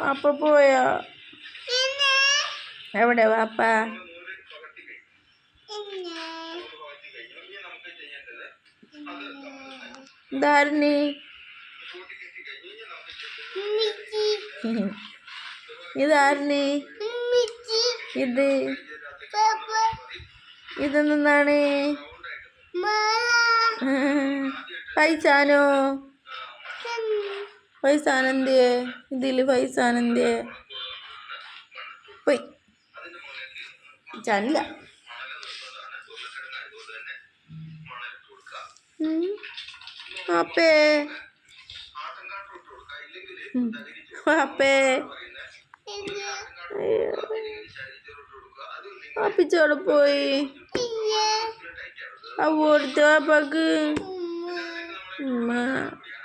വാപ്പ പോയോ? എവിടെ വാപ്പ? ധാരണി ഇതാരണി ഇത്? ഇതെന്താണ് പൈസാനോ പൈസാനെന്തിയെ ഇതിൽ പൈസാനെന്തിയെ പോയി. ചല്ല അപ്പേ അപ്പേ അപ്പിച്ചോടെ പോയി? അവ കൊടുത്ത് അപ്പക്ക് ഉമ്മ.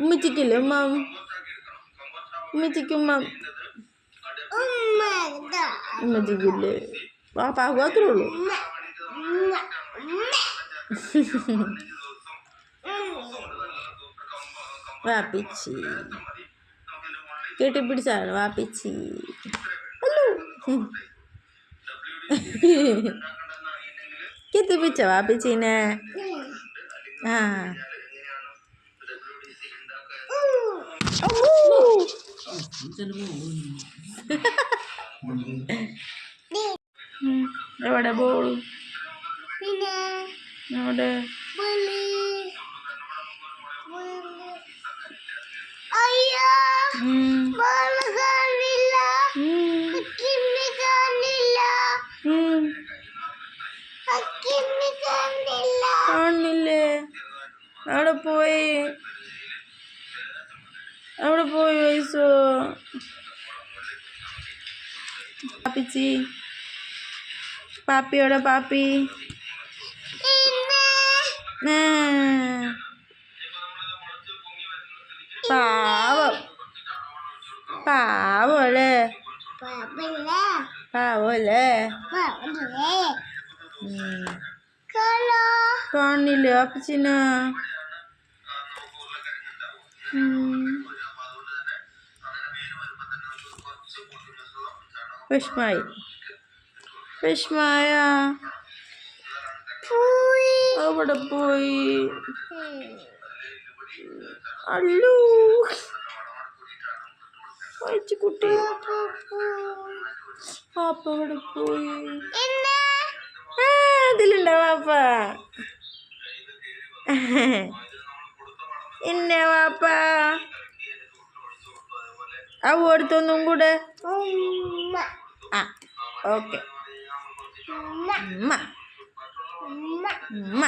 ഉമ്മച്ചിക്കില്ലേ ഉമ്മ ഉമ്മച്ചിക്ക് ഉമ്മ ഉമ്മച്ചിക്കില്ലേ പാപ്പാക്കും അത്രേ ഉള്ളൂ വാപ്പിച്ചി കെട്ടിപ്പിടിച്ചാണ് വാപ്പിച്ചി ഹലോ കെട്ടിപ്പിടിച്ച വാപ്പിച്ചീനെ ആ എവിടെ ബോൾ എവിടെ. ബോൾ കാണില്ല. അവിടെ പോയി? അവിടെ പോയി വയസ്സോ? പാപ്പിച്ചി. പാപ്പിയോടെ പാപ്പി. പാവം. പാവം അല്ലേ? പാപ്പല്ലേ പാവം അല്ലേ? പാപ്പല്ലേ ഉം. കളോ? കാണില്ലേ പാപ്പിച്ചിന? വിഷമായി വിഷമായ അവിടെ പോയി. അല്ലു കഴിച്ചു കുട്ടി. പാപ്പ അവിടെ പോയി. എന്നെ അതിലുണ്ടോ പാപ്പ ഇന്നെ പാപ്പ ആ ഓടുത്തൊന്നും കൂടെ? ആ ഓക്കെ. ഉമ്മ. ഉമ്മ. ഉമ്മ.